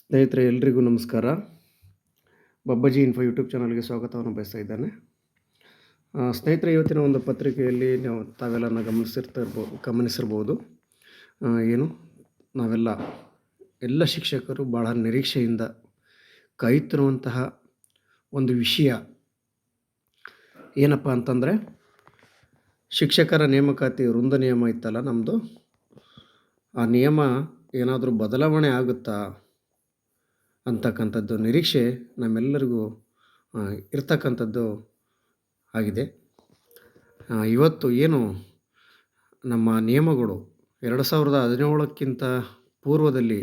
ಸ್ನೇಹಿತರೆ, ಎಲ್ರಿಗೂ ನಮಸ್ಕಾರ. ಬಬ್ಬಾಜಿ ಇನ್ಫೋ ಯೂಟ್ಯೂಬ್ ಚಾನಲ್ಗೆ ಸ್ವಾಗತವನ್ನು ಬಯಸ್ತಾ ಇದ್ದಾನೆ. ಸ್ನೇಹಿತರೆ, ಇವತ್ತಿನ ಒಂದು ಪತ್ರಿಕೆಯಲ್ಲಿ ನಾವು ತಾವೆಲ್ಲ ಗಮನಿಸಿರ್ತಾ ಗಮನಿಸಿರ್ಬೋದು. ಏನು? ನಾವೆಲ್ಲ, ಎಲ್ಲ ಶಿಕ್ಷಕರು ಭಾಳ ನಿರೀಕ್ಷೆಯಿಂದ ಕಾಯುತ್ತಿರುವಂತಹ ಒಂದು ವಿಷಯ ಏನಪ್ಪ ಅಂತಂದರೆ, ಶಿಕ್ಷಕರ ನೇಮಕಾತಿ ವೃಂದ ನಿಯಮ ಇತ್ತಲ್ಲ ನಮ್ಮದು ಆ ನಿಯಮ ಏನಾದರೂ ಬದಲಾವಣೆ ಆಗುತ್ತಾ? ಅಂತಕ್ಕಂಥದ್ದು ನಿರೀಕ್ಷೆ ನಮ್ಮೆಲ್ಲರಿಗೂ ಇರ್ತಕ್ಕಂಥದ್ದು ಆಗಿದೆ. ಇವತ್ತು ಏನು ನಮ್ಮ ನಿಯಮಗಳು ಎರಡು ಸಾವಿರದ ಹದಿನೇಳಕ್ಕಿಂತ ಪೂರ್ವದಲ್ಲಿ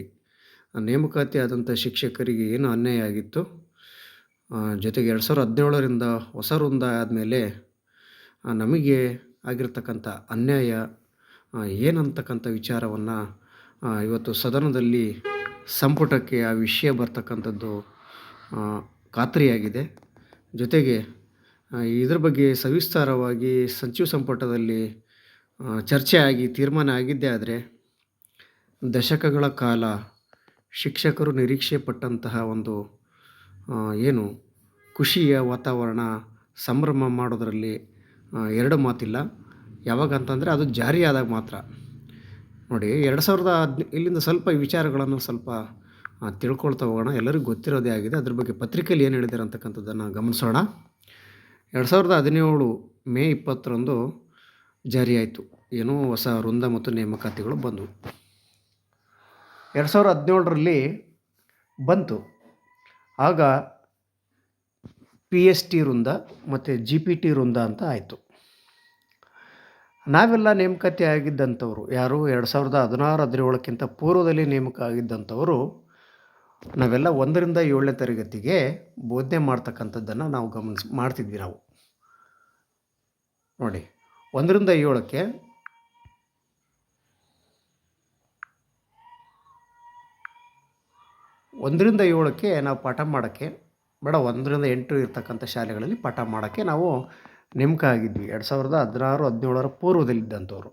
ನೇಮಕಾತಿ ಆದಂಥ ಶಿಕ್ಷಕರಿಗೆ ಏನು ಅನ್ಯಾಯ ಆಗಿತ್ತು? ಜೊತೆಗೆ ಎರಡು ಸಾವಿರದ ಹದಿನೇಳರಿಂದ ಹೊಸ ವೃಂದ ಆದಮೇಲೆ ನಮಗೆ ಆಗಿರ್ತಕ್ಕಂಥ ಅನ್ಯಾಯ ಏನಂತಕ್ಕಂಥ ವಿಚಾರವನ್ನು ಇವತ್ತು ಸದನದಲ್ಲಿ ಸಂಪುಟಕ್ಕೆ ಆ ವಿಷಯ ಬರ್ತಕ್ಕಂಥದ್ದು ಖಾತ್ರಿಯಾಗಿದೆ. ಜೊತೆಗೆ ಇದ್ರ ಬಗ್ಗೆ ಸವಿಸ್ತಾರವಾಗಿ ಸಚಿವ ಸಂಪುಟದಲ್ಲಿ ಚರ್ಚೆ ಆಗಿ ತೀರ್ಮಾನ ಆಗಿದ್ದೇ ಆದರೆ, ದಶಕಗಳ ಕಾಲ ಶಿಕ್ಷಕರು ನಿರೀಕ್ಷೆ ಪಟ್ಟಂತಹ ಒಂದು ಏನು ಖುಷಿಯ ವಾತಾವರಣ ಸಂಭ್ರಮ ಮಾಡೋದರಲ್ಲಿ ಎರಡು ಮಾತಿಲ್ಲ. ಯಾವಾಗ ಅಂತಂದರೆ ಅದು ಜಾರಿಯಾದಾಗ ಮಾತ್ರ. ನೋಡಿ, ಎರಡು ಸಾವಿರದ ಹದ್ ಇಲ್ಲಿಂದ ಸ್ವಲ್ಪ ಈ ವಿಚಾರಗಳನ್ನು ಸ್ವಲ್ಪ ತಿಳ್ಕೊಳ್ತಾ ಹೋಗೋಣ. ಎಲ್ಲರಿಗೂ ಗೊತ್ತಿರೋದೇ ಆಗಿದೆ. ಅದ್ರ ಬಗ್ಗೆ ಪತ್ರಿಕೆಯಲ್ಲಿ ಏನು ಹೇಳಿದ್ದಾರೆ ಅಂತಕ್ಕಂಥದ್ದನ್ನು ಗಮನಿಸೋಣ. ಎರಡು ಸಾವಿರದ ಹದಿನೇಳು ಮೇ ಇಪ್ಪತ್ತರಂದು ಜಾರಿಯಾಯಿತು. ಏನೋ ಹೊಸ ವೃಂದ ಮತ್ತು ನೇಮಕಾತಿಗಳು ಬಂದವು. ಎರಡು ಸಾವಿರದ ಹದಿನೇಳರಲ್ಲಿ ಬಂತು. ಆಗ ಪಿ ಎಸ್ ಟಿ ವೃಂದ ಮತ್ತು ಜಿ ಪಿ ಟಿ ವೃಂದ ಅಂತ ಆಯಿತು. ನಾವೆಲ್ಲ ನೇಮಕಾತಿ ಆಗಿದ್ದಂಥವ್ರು, ಯಾರು ಎರಡು ಸಾವಿರದ ಹದಿನಾರು ಹದಿನೇಳಕ್ಕಿಂತ ಪೂರ್ವದಲ್ಲಿ ನೇಮಕ ಆಗಿದ್ದಂಥವರು ನಾವೆಲ್ಲ ಒಂದರಿಂದ ಏಳನೇ ತರಗತಿಗೆ ಬೋಧನೆ ಮಾಡ್ತಕ್ಕಂಥದ್ದನ್ನು ನಾವು ಗಮನಿಸ್, ಮಾಡ್ತಿದ್ವಿ ನಾವು. ನೋಡಿ, ಒಂದರಿಂದ ಏಳಕ್ಕೆ ಒಂದರಿಂದ ಏಳಕ್ಕೆ ನಾವು ಪಾಠ ಮಾಡೋಕ್ಕೆ, ಬೇಡ, ಒಂದರಿಂದ ಎಂಟು ಇರ್ತಕ್ಕಂಥ ಶಾಲೆಗಳಲ್ಲಿ ಪಾಠ ಮಾಡೋಕ್ಕೆ ನಾವು ನೇಮಕ ಆಗಿದ್ವಿ ಎರಡು ಸಾವಿರದ ಹದಿನಾರು, ಹದಿನೇಳರ ಪೂರ್ವದಲ್ಲಿದ್ದಂಥವ್ರು.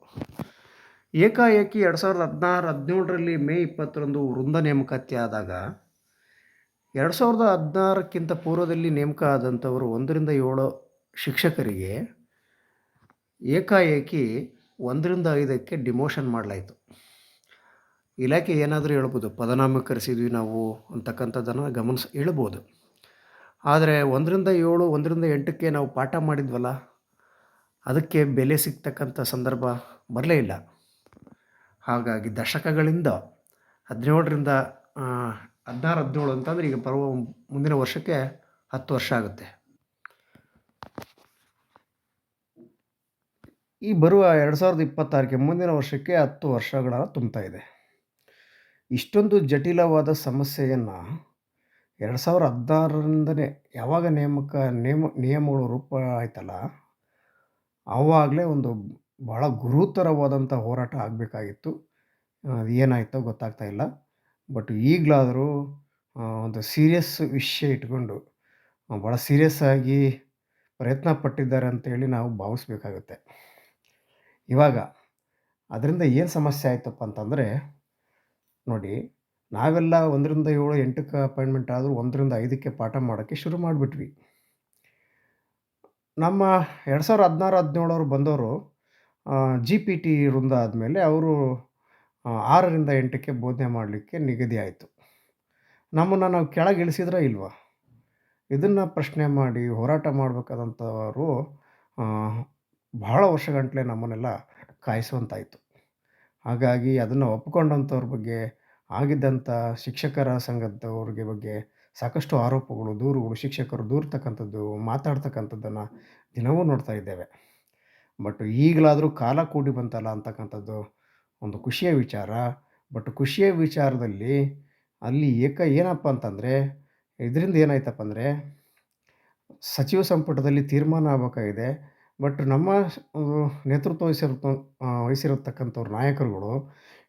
ಏಕಾಏಕಿ ಎರಡು ಸಾವಿರದ ಹದಿನಾರು, ಹದಿನೇಳರಲ್ಲಿ ಮೇ ಇಪ್ಪತ್ತರಂದು ವೃಂದ ನೇಮಕಾತಿ ಆದಾಗ ಎರಡು ಸಾವಿರದ ಹದಿನಾರಕ್ಕಿಂತ ಪೂರ್ವದಲ್ಲಿ ನೇಮಕ ಆದಂಥವರು ಒಂದರಿಂದ ಏಳು ಶಿಕ್ಷಕರಿಗೆ ಏಕಾಏಕಿ ಒಂದರಿಂದ ಐದಕ್ಕೆ ಡಿಮೋಷನ್ ಮಾಡಲಾಯಿತು. ಇಲಾಖೆ ಏನಾದರೂ ಹೇಳ್ಬೋದು? ಪದನಾಮೀಕರಿಸಿದ್ವಿ ನಾವು ಅಂತಕ್ಕಂಥದ್ದನ್ನು ಗಮನಿಸ್, ಹೇಳ್ಬೋದು. ಆದರೆ ಒಂದರಿಂದ ಏಳು, ಒಂದರಿಂದ ಎಂಟಕ್ಕೆ ನಾವು ಪಾಠ ಮಾಡಿದ್ವಲ್ಲ, ಅದಕ್ಕೆ ಬೆಲೆ ಸಿಗ್ತಕ್ಕಂಥ ಸಂದರ್ಭ ಬರಲೇ ಇಲ್ಲ. ಹಾಗಾಗಿ ದಶಕಗಳಿಂದ ಹದಿನೇಳರಿಂದ ಹದಿನಾರು, ಹದಿನೇಳು ಅಂತಂದರೆ ಈಗ ಬರುವ ಮುಂದಿನ ವರ್ಷಕ್ಕೆ ಹತ್ತು ವರ್ಷ ಆಗುತ್ತೆ. ಈ ಬರುವ ಎರಡು ಸಾವಿರದ ಇಪ್ಪತ್ತಾರಕ್ಕೆ ಮುಂದಿನ ವರ್ಷಕ್ಕೆ ಹತ್ತು ವರ್ಷಗಳ ತುಂಬ್ತಾ ಇದೆ. ಇಷ್ಟೊಂದು ಜಟಿಲವಾದ ಸಮಸ್ಯೆಯನ್ನು ಎರಡು ಸಾವಿರ ಹದಿನಾರರಿಂದನೇ ಯಾವಾಗ ನೇಮಕ, ನೇಮ, ನಿಯಮಗಳು ರೂಪ ಆಯ್ತಲ್ಲ ಆವಾಗಲೇ ಒಂದು ಭಾಳ ಗುರುತರವಾದಂಥ ಹೋರಾಟ ಆಗಬೇಕಾಗಿತ್ತು. ಅದು ಏನಾಯಿತೋ ಗೊತ್ತಾಗ್ತಾ ಇಲ್ಲ. ಬಟ್ ಈಗಲಾದರೂ ಒಂದು ಸೀರಿಯಸ್ ವಿಷಯ ಇಟ್ಕೊಂಡು ಭಾಳ ಸೀರಿಯಸ್ ಆಗಿ ಪ್ರಯತ್ನ ಪಟ್ಟಿದ್ದಾರೆ ಅಂತೇಳಿ ನಾವು ಭಾವಿಸ್ಬೇಕಾಗುತ್ತೆ. ಇವಾಗ, ಅದರಿಂದ ಏನು ಸಮಸ್ಯೆ ಆಯಿತಪ್ಪ ಅಂತಂದರೆ, ನೋಡಿ ನಾವೆಲ್ಲ ಒಂದರಿಂದ ಏಳು, ಎಂಟಕ್ಕೆ ಅಪಾಯಿಂಟ್ಮೆಂಟ್ ಆದರೂ ಒಂದರಿಂದ ಐದಕ್ಕೆ ಪಾಠ ಮಾಡೋಕ್ಕೆ ಶುರು ಮಾಡಿಬಿಟ್ವಿ. ನಮ್ಮ ಎರಡು ಸಾವಿರದ ಹದಿನಾರು, ಹದಿನೇಳವ್ರು ಬಂದವರು ಜಿ ಪಿ ಟಿ ವೃಂದ ಆದಮೇಲೆ ಅವರು ಆರರಿಂದ ಎಂಟಕ್ಕೆ ಬೋಧನೆ ಮಾಡಲಿಕ್ಕೆ ನಿಗದಿ ಆಯಿತು. ನಮ್ಮನ್ನು ನಾವು ಕೆಳಗೆ ಇಳಿಸಿದ್ರ ಇಲ್ವಾ? ಇದನ್ನು ಪ್ರಶ್ನೆ ಮಾಡಿ ಹೋರಾಟ ಮಾಡಬೇಕಾದಂಥವರು ಬಹಳ ವರ್ಷಗಟ್ಟಲೆ ನಮ್ಮನ್ನೆಲ್ಲ ಕಾಯಿಸುವಂತಾಯಿತು. ಹಾಗಾಗಿ ಅದನ್ನು ಒಪ್ಪಿಕೊಂಡಂಥವ್ರ ಬಗ್ಗೆ ಆಗಿದ್ದಂಥ ಶಿಕ್ಷಕರ ಸಂಘದವ್ರಿಗೆ ಬಗ್ಗೆ ಸಾಕಷ್ಟು ಆರೋಪಗಳು, ದೂರುಗಳು, ಶಿಕ್ಷಕರು ದೂರ್ತಕ್ಕಂಥದ್ದು, ಮಾತಾಡ್ತಕ್ಕಂಥದ್ದನ್ನು ದಿನವೂ ನೋಡ್ತಾ ಇದ್ದೇವೆ. ಬಟ್ ಈಗಲಾದರೂ ಕಾಲ ಕೂಡಿ ಬಂತಲ್ಲ ಅಂತಕ್ಕಂಥದ್ದು ಒಂದು ಖುಷಿಯ ವಿಚಾರ. ಬಟ್ ಖುಷಿಯ ವಿಚಾರದಲ್ಲಿ ಅಲ್ಲಿ ಏಕ ಏನಪ್ಪ ಅಂತಂದರೆ, ಇದರಿಂದ ಏನಾಯ್ತಪ್ಪ ಅಂದರೆ, ಸಚಿವ ಸಂಪುಟದಲ್ಲಿ ತೀರ್ಮಾನ ಆಗಬೇಕಾಗಿದೆ. ಬಟ್ ನಮ್ಮ ನೇತೃತ್ವ ವಹಿಸಿರ್ತ ವಹಿಸಿರತಕ್ಕಂಥವ್ರು ನಾಯಕರುಗಳು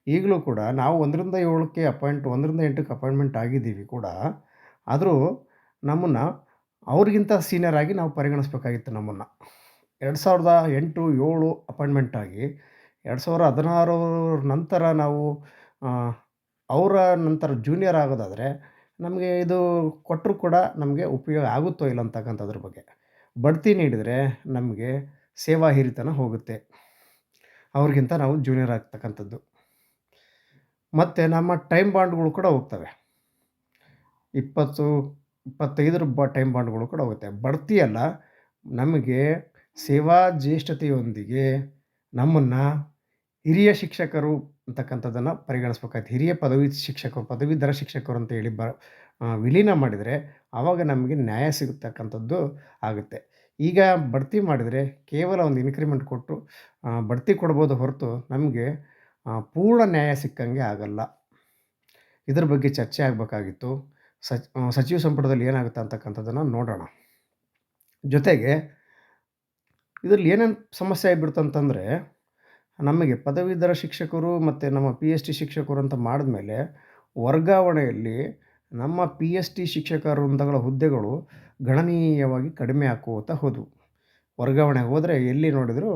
ಈಗಲೂ ಕೂಡ ನಾವು ಒಂದರಿಂದ ಏಳಕ್ಕೆ ಅಪಾಯಿಂಟ್, ಒಂದರಿಂದ ಎಂಟಕ್ಕೆ ಅಪಾಯಿಂಟ್ಮೆಂಟ್ ಆಗಿದ್ದೀವಿ ಕೂಡ. ಆದರೂ ನಮ್ಮನ್ನು ಅವ್ರಿಗಿಂತ ಸೀನಿಯರ್ ಆಗಿ ನಾವು ಪರಿಗಣಿಸ್ಬೇಕಾಗಿತ್ತು ನಮ್ಮನ್ನು. ಎರಡು ಸಾವಿರದ ಎಂಟು, ಏಳು ಅಪಾಯಿಂಟ್ಮೆಂಟ್ ಆಗಿ ಎರಡು ಸಾವಿರದ ಹದಿನಾರರ ನಂತರ ನಾವು ಅವರ ನಂತರ ಜೂನಿಯರ್ ಆಗೋದಾದರೆ ನಮಗೆ ಇದು ಕೊಟ್ಟರೂ ಕೂಡ ನಮಗೆ ಉಪಯೋಗ ಆಗುತ್ತೋ ಇಲ್ಲ ಅಂತಕ್ಕಂಥದ್ರ ಬಗ್ಗೆ. ಬಡ್ತಿ ನೀಡಿದರೆ ನಮಗೆ ಸೇವಾ ಹಿರಿತನ ಹೋಗುತ್ತೆ. ಅವ್ರಿಗಿಂತ ನಾವು ಜೂನಿಯರ್ ಆಗ್ತಕ್ಕಂಥದ್ದು. ಮತ್ತು ನಮ್ಮ ಟೈಮ್ ಬಾಂಡ್ಗಳು ಕೂಡ ಹೋಗ್ತವೆ. ಇಪ್ಪತ್ತು ಇಪ್ಪತ್ತೈದರ ಬ ಟೈಮ್ ಬಾಂಡ್ಗಳು ಕೂಡ ಹೋಗುತ್ತೆ. ಬಡ್ತಿ ಅಲ್ಲ, ನಮಗೆ ಸೇವಾ ಜ್ಯೇಷ್ಠತೆಯೊಂದಿಗೆ ನಮ್ಮನ್ನು ಹಿರಿಯ ಶಿಕ್ಷಕರು ಅಂತಕ್ಕಂಥದ್ದನ್ನು ಪರಿಗಣಿಸ್ಬೇಕಾಯ್ತು. ಹಿರಿಯ ಪದವಿ ಶಿಕ್ಷಕರು, ಪದವೀಧರ ಶಿಕ್ಷಕರು ಅಂತ ಹೇಳಿ ಬ ವಿಲೀನ ಮಾಡಿದರೆ ಆವಾಗ ನಮಗೆ ನ್ಯಾಯ ಸಿಗತಕ್ಕಂಥದ್ದು ಆಗುತ್ತೆ. ಈಗ ಬಡ್ತಿ ಮಾಡಿದರೆ ಕೇವಲ ಒಂದು ಇನ್ಕ್ರಿಮೆಂಟ್ ಕೊಟ್ಟು ಬಡ್ತಿ ಕೊಡ್ಬೋದು ಹೊರತು ನಮಗೆ ಪೂರ್ಣ ನ್ಯಾಯ ಸಿಕ್ಕಂಗೆ ಆಗಲ್ಲ. ಇದ್ರ ಬಗ್ಗೆ ಚರ್ಚೆ ಆಗಬೇಕಾಗಿತ್ತು. ಸಚ್ ಸಚಿವ ಸಂಪುಟದಲ್ಲಿ ಏನಾಗುತ್ತೆ ಅಂತಕ್ಕಂಥದ್ದನ್ನು ನೋಡೋಣ. ಜೊತೆಗೆ, ಇದರಲ್ಲಿ ಏನೇನು ಸಮಸ್ಯೆ ಆಗಿಬಿಡ್ತಂತಂದರೆ, ನಮಗೆ ಪದವೀಧರ ಶಿಕ್ಷಕರು ಮತ್ತು ನಮ್ಮ ಪಿ ಎಚ್ ಡಿ ಶಿಕ್ಷಕರು ಅಂತ ಮಾಡಿದ್ಮೇಲೆ ವರ್ಗಾವಣೆಯಲ್ಲಿ ನಮ್ಮ ಪಿ ಎಚ್ ಡಿ ಶಿಕ್ಷಕ ಹುದ್ದೆಗಳು ಗಣನೀಯವಾಗಿ ಕಡಿಮೆ ಆಕೋತ ಹೋದವು. ವರ್ಗಾವಣೆ ಹೋದರೆ ಎಲ್ಲಿ ನೋಡಿದರೂ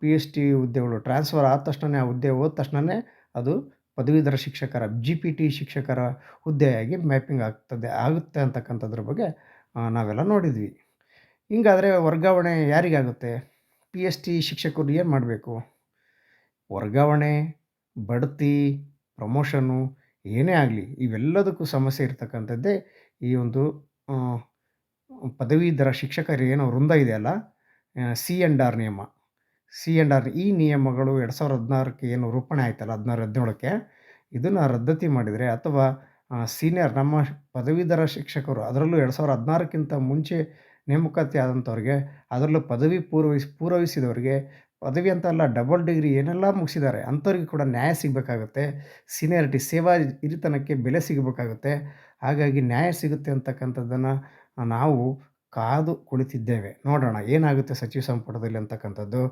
ಪಿ ಎಚ್ ಟಿ ಹುದ್ದೆಗಳು ಟ್ರಾನ್ಸ್ಫರ್ ಆದ ತಕ್ಷಣ ಆ ಹುದ್ದೆ ಹೋದ ತಕ್ಷಣವೇ ಅದು ಪದವೀಧರ ಶಿಕ್ಷಕರ ಜಿ ಪಿ ಟಿ ಶಿಕ್ಷಕರ ಹುದ್ದೆಯಾಗಿ ಮ್ಯಾಪಿಂಗ್ ಆಗ್ತದೆ, ಆಗುತ್ತೆ ಅಂತಕ್ಕಂಥದ್ರ ಬಗ್ಗೆ ನಾವೆಲ್ಲ ನೋಡಿದ್ವಿ. ಹಿಂಗಾದರೆ ವರ್ಗಾವಣೆ ಯಾರಿಗಾಗುತ್ತೆ? ಪಿ ಎಚ್ ಟಿ ಶಿಕ್ಷಕರು ಏನು ಮಾಡಬೇಕು? ವರ್ಗಾವಣೆ, ಬಡ್ತಿ, ಪ್ರಮೋಷನು ಏನೇ ಆಗಲಿ ಇವೆಲ್ಲದಕ್ಕೂ ಸಮಸ್ಯೆ ಇರ್ತಕ್ಕಂಥದ್ದೇ ಈ ಒಂದು ಪದವೀಧರ ಶಿಕ್ಷಕರು ಏನೋ ವೃಂದ ಇದೆಯಲ್ಲ ಸಿ ಎಂಡ್ ಆರ್ ನಿಯಮ. ಸಿ ಎಂಡ್ ಆರ್ ಈ ನಿಯಮಗಳು ಎರಡು ಸಾವಿರದ ಹದಿನಾರಕ್ಕೆ ಏನು ರೂಪಣೆ ಆಯ್ತಲ್ಲ, ಹದಿನಾರು ಹದಿನೇಳಕ್ಕೆ, ಇದನ್ನು ರದ್ದತಿ ಮಾಡಿದರೆ ಅಥವಾ ಸೀನಿಯರ್ ನಮ್ಮ ಪದವೀಧರ ಶಿಕ್ಷಕರು ಅದರಲ್ಲೂ ಎರಡು ಸಾವಿರದ ಹದಿನಾರಕ್ಕಿಂತ ಮುಂಚೆ ನೇಮಕಾತಿ ಆದಂಥವ್ರಿಗೆ, ಅದರಲ್ಲೂ ಪದವಿ ಪೂರ್ವಿಸಿ ಪೂರೈಸಿದವರಿಗೆ ಪದವಿ ಅಂತ ಅಲ್ಲ, ಡಬಲ್ ಡಿಗ್ರಿ ಏನೆಲ್ಲ ಮುಗಿಸಿದ್ದಾರೆ, ಅಂಥವ್ರಿಗೆ ಕೂಡ ನ್ಯಾಯ ಸಿಗಬೇಕಾಗುತ್ತೆ. ಸೀನಿಯರಿಟಿ, ಸೇವಾ ಹಿರಿತನಕ್ಕೆ ಬೆಲೆ ಸಿಗಬೇಕಾಗುತ್ತೆ. ಹಾಗಾಗಿ ನ್ಯಾಯ ಸಿಗುತ್ತೆ ಅಂತಕ್ಕಂಥದ್ದನ್ನು ನಾವು ಕಾದು ಕುಳಿತಿದ್ದೇವೆ. ನೋಡೋಣ, ಏನಾಗುತ್ತೆ ಸಚಿವ ಸಂಪುಟದಲ್ಲಿ ಅಂತಕ್ಕಂಥದ್ದು.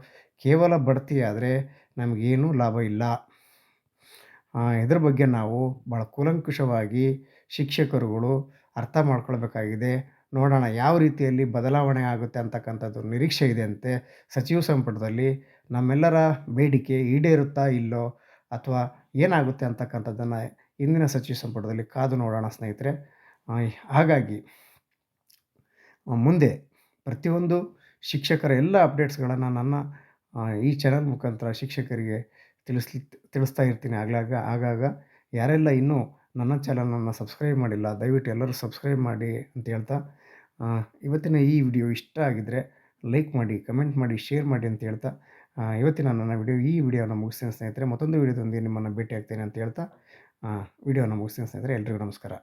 ಕೇವಲ ಬಡ್ತಿ ಆದರೆ ನಮಗೇನೂ ಲಾಭ ಇಲ್ಲ. ಇದ್ರ ಬಗ್ಗೆ ನಾವು ಭಾಳ ಕೂಲಂಕುಷವಾಗಿ ಶಿಕ್ಷಕರುಗಳು ಅರ್ಥ ಮಾಡ್ಕೊಳ್ಬೇಕಾಗಿದೆ. ನೋಡೋಣ, ಯಾವ ರೀತಿಯಲ್ಲಿ ಬದಲಾವಣೆ ಆಗುತ್ತೆ ಅಂತಕ್ಕಂಥದ್ದು ನಿರೀಕ್ಷೆ ಇದೆ ಅಂತೆ. ಸಚಿವ ಸಂಪುಟದಲ್ಲಿ ನಮ್ಮೆಲ್ಲರ ಬೇಡಿಕೆ ಈಡೇರುತ್ತಾ ಇಲ್ಲೋ ಅಥವಾ ಏನಾಗುತ್ತೆ ಅಂತಕ್ಕಂಥದ್ದನ್ನು ಇಂದಿನ ಸಚಿವ ಸಂಪುಟದಲ್ಲಿ ಕಾದು ನೋಡೋಣ ಸ್ನೇಹಿತರೆ. ಹಾಗಾಗಿ ಮುಂದೆ ಪ್ರತಿಯೊಂದು ಶಿಕ್ಷಕರ ಎಲ್ಲ ಅಪ್ಡೇಟ್ಸ್ಗಳನ್ನು ನನ್ನ ಈ ಚಾನಲ್ ಮುಖಾಂತರ ಶಿಕ್ಷಕರಿಗೆ ತಿಳಿಸ್ಲಿ, ತಿಳಿಸ್ತಾ ಇರ್ತೀನಿ. ಆಗಾಗ ಆಗಾಗ ಯಾರೆಲ್ಲ ಇನ್ನೂ ನನ್ನ ಚಾನಲನ್ನು ಸಬ್ಸ್ಕ್ರೈಬ್ ಮಾಡಿಲ್ಲ, ದಯವಿಟ್ಟು ಎಲ್ಲರೂ ಸಬ್ಸ್ಕ್ರೈಬ್ ಮಾಡಿ ಅಂತ ಹೇಳ್ತಾ ಇವತ್ತಿನ ಈ ವಿಡಿಯೋ ಇಷ್ಟ ಆಗಿದ್ದರೆ ಲೈಕ್ ಮಾಡಿ, ಕಮೆಂಟ್ ಮಾಡಿ, ಶೇರ್ ಮಾಡಿ ಅಂತ ಹೇಳ್ತಾ ಇವತ್ತಿನ ನನ್ನ ವಿಡಿಯೋ, ಈ ವಿಡಿಯೋನ ಮುಗಿಸ್ತೀನಿ ಸ್ನೇಹಿತರೆ. ಮತ್ತೊಂದು ವಿಡಿಯೋದೊಂದಿಗೆ ನಿಮ್ಮನ್ನು ಭೇಟಿ ಆಗ್ತೇನೆ ಅಂತ ಹೇಳ್ತಾ ವಿಡಿಯೋನ ಮುಗಿಸ್ತೀನಿ ಸ್ನೇಹಿತರೆ. ಎಲ್ರಿಗೂ ನಮಸ್ಕಾರ.